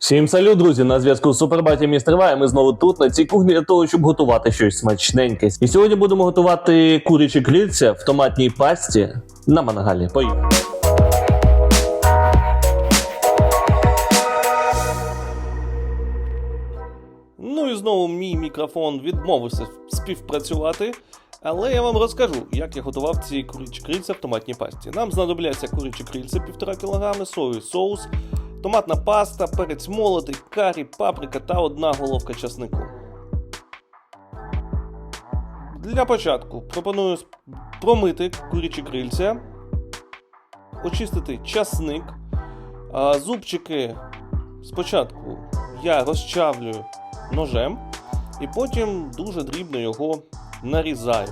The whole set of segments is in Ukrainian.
Всім салют, друзі! На зв'язку з Супербаті Містер Вай. Ми знову тут, на цій кухні для того, щоб готувати щось смачненьке. І сьогодні будемо готувати курячі крильця в томатній пасті на мангалі. Поїхали! Ну і знову мій мікрофон відмовився співпрацювати. Але я вам розкажу, як я готував ці курячі крильця в томатній пасті. Нам знадобляться курячі крильця 1,5 кг, соєвий соус, томатна паста, перець молотий, карі, паприка та одна головка часнику. Для початку пропоную промити курячі крильця, очистити часник, зубчики спочатку я розчавлюю ножем і потім дуже дрібно його нарізаю.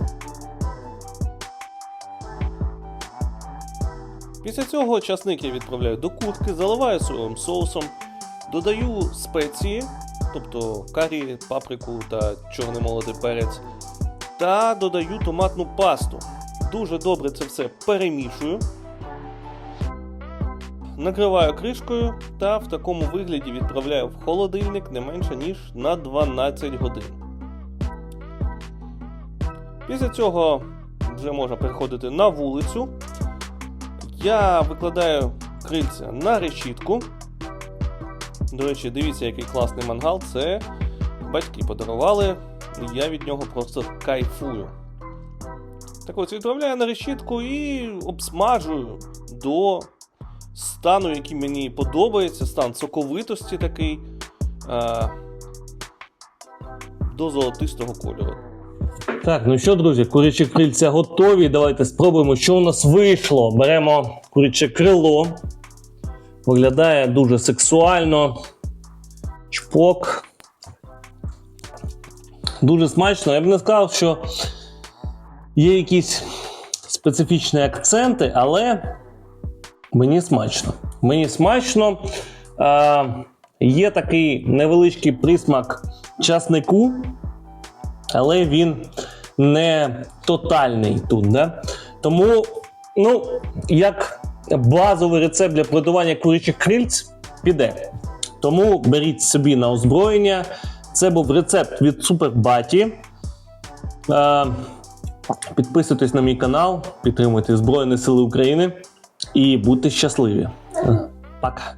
Після цього часник я відправляю до куртки, заливаю соєвим соусом, додаю спеції, тобто карі, паприку та чорний молотий перець, та додаю томатну пасту. Дуже добре це все перемішую. Накриваю кришкою та в такому вигляді відправляю в холодильник не менше ніж на 12 годин. Після цього вже можна переходити на вулицю. Я викладаю крильця на решітку. До речі, дивіться, який класний мангал. Це батьки подарували. і Я від нього просто кайфую. Так ось відправляю на решітку і обсмажую до стану, який мені подобається, стан соковитості такий. До золотистого кольору. Так, ну що, друзі, курячі крильця готові. Давайте спробуємо, що у нас вийшло. Беремо куряче крило. Виглядає дуже сексуально. Чпок. Дуже смачно. Я б не сказав, що є якісь специфічні акценти, але мені смачно. Мені смачно. А, є такий невеличкий присмак часнику але він не тотальний тут. Да? Тому, ну, як базовий рецепт для приготування курячих крильць піде. Тому беріть собі на озброєння. Це був рецепт від Супербаті. Е, підписуйтесь на мій канал, підтримуйте Збройні Сили України і будьте щасливі. Е, Пока.